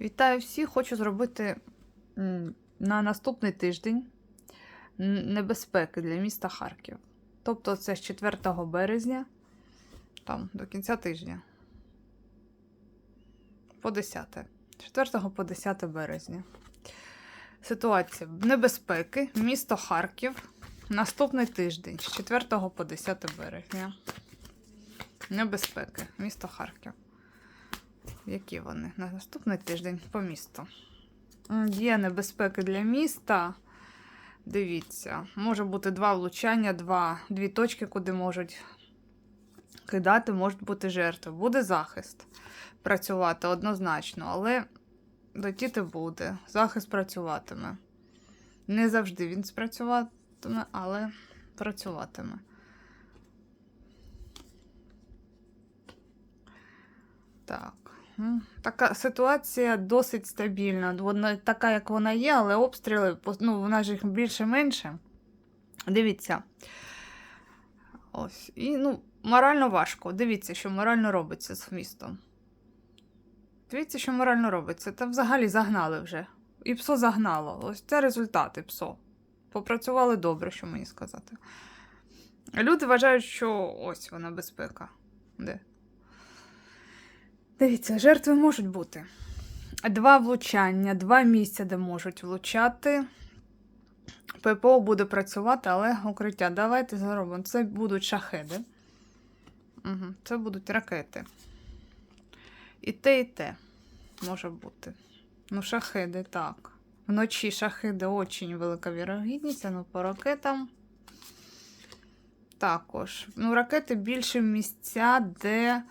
Вітаю всіх! Хочу зробити на наступний тиждень небезпеки для міста Харків. Тобто це з 4 березня там, до кінця тижня. По 10. 4 по 10 березня. Ситуація небезпеки, місто Харків. Наступний тиждень з 4 по 10 березня. Небезпеки, місто Харків. Які вони? На наступний тиждень по місту. Є небезпеки для міста. Дивіться, може бути два влучання, два, дві точки, куди можуть кидати, можуть бути жертви. Буде захист працювати однозначно, але летіти буде. Захист працюватиме. Не завжди він спрацюватиме, але працюватиме. Так. Така ситуація досить стабільна. Вона така, як вона є, але обстріли, ну, вона ж їх більше-менше. Дивіться. Ось. І, ну, морально важко. Дивіться, що морально робиться з містом. Дивіться, що морально робиться. Та взагалі загнали вже. І ПСО загнало. Ось це результати ПСО. Попрацювали добре, що мені сказати. Люди вважають, що ось вона безпека. Де? Дивіться, жертви можуть бути. Два влучання, два місця, де можуть влучати. ППО буде працювати, але укриття. Давайте зробимо. Це будуть шахеди. Угу. Це будуть ракети. І те, і те може бути. Ну, шахеди, так. Вночі шахеди очень велика вірогідність, ну по ракетам. Також. Ну, ракети більше місця, де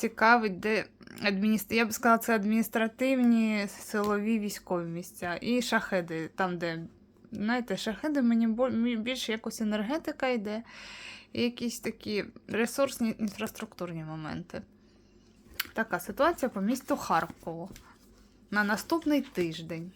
цікавить, де адміністр... я б сказала, це адміністративні, силові, військові місця. І шахеди, там, де, знаєте, шахеди мені більше якось енергетика йде, і якісь такі ресурсні інфраструктурні моменти. Така ситуація по місту Харкову на наступний тиждень.